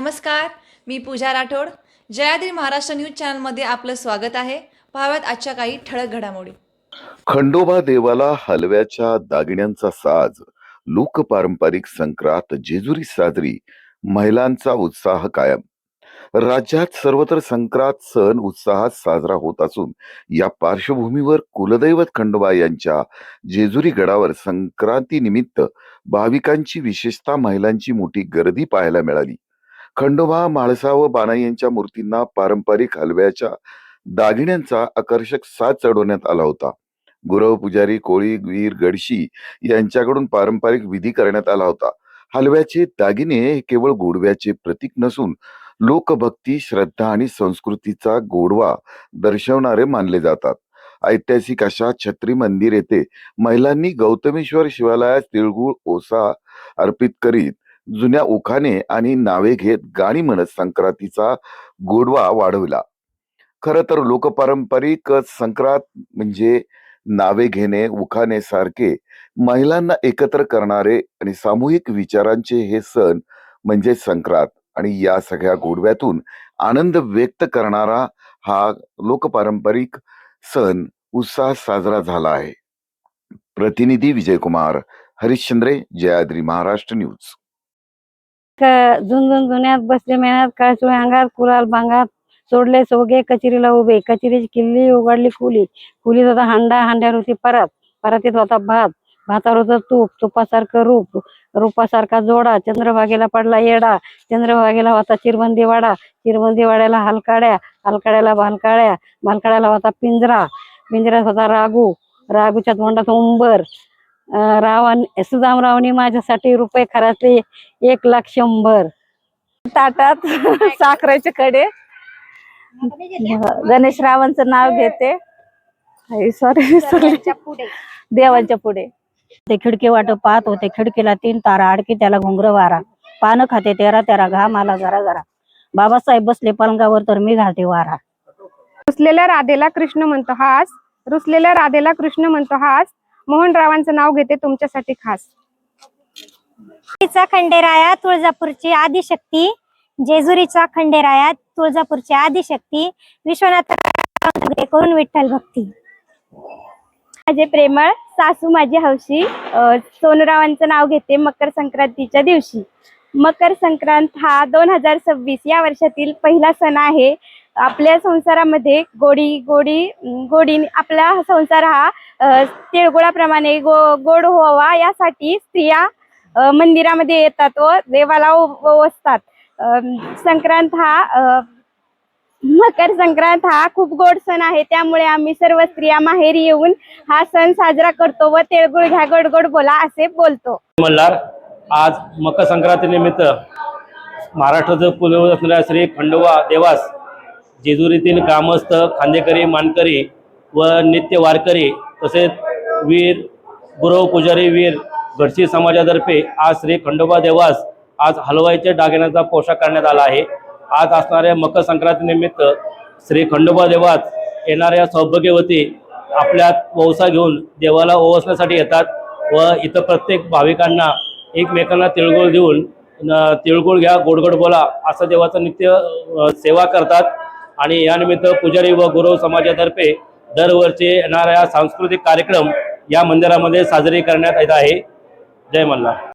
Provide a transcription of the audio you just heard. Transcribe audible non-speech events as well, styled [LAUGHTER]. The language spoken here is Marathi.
नमस्कार मी पूजा राठोड. जयाद्री महाराष्ट्र न्यूज चॅनलमध्ये आपलं स्वागत आहे. पाहाव्यात आजच्या काही ठळक घडामोडी. खंडोबा देवाला हलव्याच्या दागिन्यांचा साज लोकपारंपरिक संक्रांत जेजुरी साजरी महिलांचा उत्साह कायम. राज्यात सर्वत्र संक्रांत सण उत्साहात साजरा होत असून या पार्श्वभूमीवर कुलदैवत खंडोबा यांच्या जेजुरी गडावर संक्रांती निमित्त भाविकांची विशेषतः महिलांची मोठी गर्दी पाहायला मिळाली. खंडोबा म्हाळसा व बानाई यांच्या मूर्तींना पारंपरिक हलव्याच्या दागिन्यांचा आकर्षक साज चढवण्यात आला होता. गुरव पुजारी कोळी वीर गडशी यांच्याकडून पारंपरिक विधी करण्यात आला होता. हलव्याचे दागिने हे केवळ गोडव्याचे प्रतीक नसून लोकभक्ती श्रद्धा आणि संस्कृतीचा गोडवा दर्शवणारे मानले जातात. ऐतिहासिक अशा छत्री मंदिर येथे महिलांनी गौतमेश्वर शिवालयात तिळगुळ ओसा अर्पित करीत जुन्या ओखाने आणि नावे घेत गाणी म्हणत संक्रांतीचा गोडवा वाढविला. खरं तर लोकपारंपरिक संक्रांत म्हणजे नावे घेणे उखाणे सारखे महिलांना एकत्र करणारे आणि सामूहिक विचारांचे हे सण म्हणजे संक्रांत. आणि या सगळ्या गोडव्यातून आनंद व्यक्त करणारा हा लोकपारंपरिक सण उत्साहात साजरा झाला आहे. प्रतिनिधी विजयकुमार हरिश्चंद्रे जयाद्री महाराष्ट्र न्यूज. क- झुंझुन जुन्यात बसले मेहनत काळचुळे अंगात कुलाल भांगात सोडले सोगे कचेरीला उभे. कचेरीची किल्ली उघडली फुली. फुली होता हांडा हांड्यावर होती परत. परातीत होता भात. भातावर होतं तूप. तुपासारखं रूप. रूपासारखा जोडा. चंद्रभागेला पडला येडा. चंद्रभागेला होता चिरबंदी वाडा. चिरबंदी वाड्याला हलकाड्या. हलकाड्याला भालकाड्या. भालकाड्याला होता पिंजरा. पिंजऱ्यात होता रागू. रागूच्या तोंडात उंबर. रावण सुदामरावनी माझ्यासाठी रुपये खर्चले एक लाख शंभर. ताटात [LAUGHS] साखरेचे कडे. गणेश रावांचं नाव घेते. सॉरी सॉरी देवांच्या पुढे. ते खिडकी वाट पाहत होते. खिडकीला तीन तारा आडकी त्याला घुंगर वारा. पानं खाते तेरा तेरा घाम आला जरा जरा. बाबासाहेब बसले पलंगावर तर मी घालते वारा. रुसलेल्या राधेला कृष्ण म्हणतो हास. रुसलेल्या राधेला कृष्ण म्हणतो हास. मोहनरावांचं नाव घेते तुमच्यासाठी खास. खंडेराया तुळजापूरची आदिशक्ती. जेजुरीचा खंडेराया तुळजापूरची आदिशक्ती. विश्वनाथ करून विठ्ठल भक्ती. माझे प्रेमळ सासू माझी हौशी सोनूरावांचं नाव घेते मकर संक्रांतीच्या दिवशी. मकर संक्रांत हा दोन हजार सव्वीस या वर्षातील पहिला सण आहे. आपल्या संसारामध्ये गोडी गोडी गोडी आपला संसार हा तिळगुळाप्रमाणे गो गोड व्हावा यासाठी स्त्रिया मंदिरामध्ये येतात व देवाला वसतात. संक्रांत हा मकर संक्रांत हा खूप गोड सण आहे. त्यामुळे आम्ही सर्व स्त्रिया माहेरी येऊन हा सण साजरा करतो व तिळगुळ घ्या गोड गोड बोला असे बोलतो. मल्हार आज मकर संक्रांती निमित्त महाराष्ट्राचं कुलदेव असणाऱ्या श्री खंडोबा देवास जेजुरीतील ग्रामस्थ खांदेकरी मानकरी व नित्य वारकरी तसेच वीर गुरव पुजारी वीर गडशी समाजातर्फे आज श्री खंडोबा देवास आज हलवाईच्या दागिन्याचा पोशाख करण्यात आला आहे. आज असणाऱ्या मकर संक्रांतीनिमित्त श्री खंडोबा देवास येणाऱ्या सौभाग्यवती आपल्यात पौसा घेऊन देवाला ओवसण्यासाठी येतात व इथं प्रत्येक भाविकांना एकमेकांना तिळगुळ देऊन तिळगुळ घ्या गोडगोड बोला असं देवाचं नित्य सेवा करतात. आणि यानिमित्त पुजारी व गुरव समाजातर्फे दरवर्षी येणाऱ्या सांस्कृतिक कार्यक्रम या मंदिरामध्ये साजरे करण्यात येत आहे. जय मल्हार.